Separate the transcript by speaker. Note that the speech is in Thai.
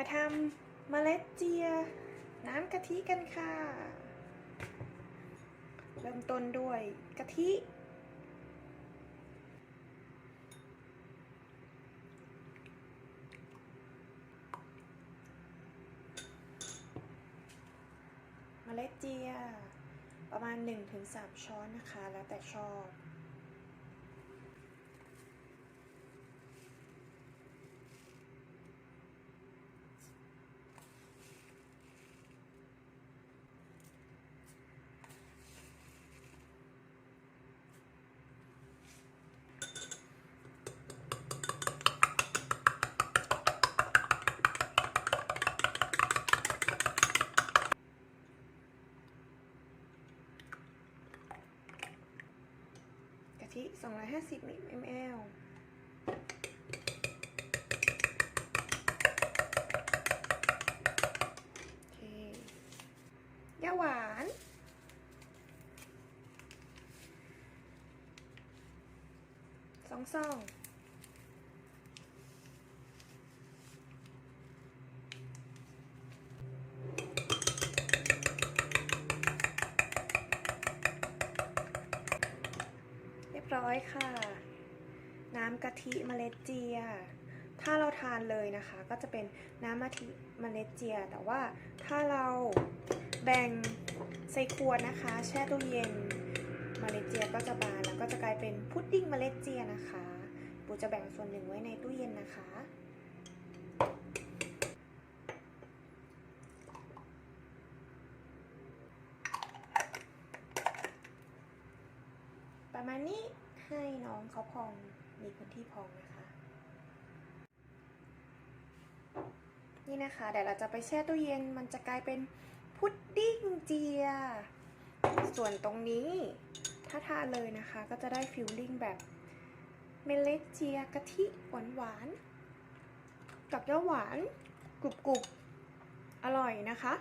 Speaker 1: มาทำเมล็ดเจีย น้ำกะทิกันค่ะ เริ่มต้นด้วยกะทิ เมล็ดเจีย ประมาณ 1-3 ช้อนนะคะ แล้วแต่ชอบ ทิ 250มิลลิลโอเคยาหวาน สองซอง ร้อยค่ะ น้ำกะทิเมล็ดเจีย ถ้าเราทานเลยนะคะ ก็จะเป็นน้ำมะทิเมล็ดเจีย แต่ว่าถ้าเราแบ่งใส่ขวดนะคะ แช่ตู้เย็นเมล็ดเจียก็จะบานแล้วก็จะกลายเป็นพุดดิ้งเมล็ดเจียนะคะ ปูจะแบ่งส่วนหนึ่งไว้ในตู้เย็นนะคะ ประมาณนี้ให้น้องเขาพองมีพื้นที่พองนะคะ นี่นะคะเดี๋ยวเราจะไปแช่ตู้เย็นมันจะกลายเป็นพุดดิ้งเจีย ส่วนตรงนี้ถ้าทานเลยนะคะ ก็จะได้ฟิลลิ่งแบบเมล็ดเจียกะทิหวานหวานๆกับยาหวานกรุบๆอร่อยนะคะ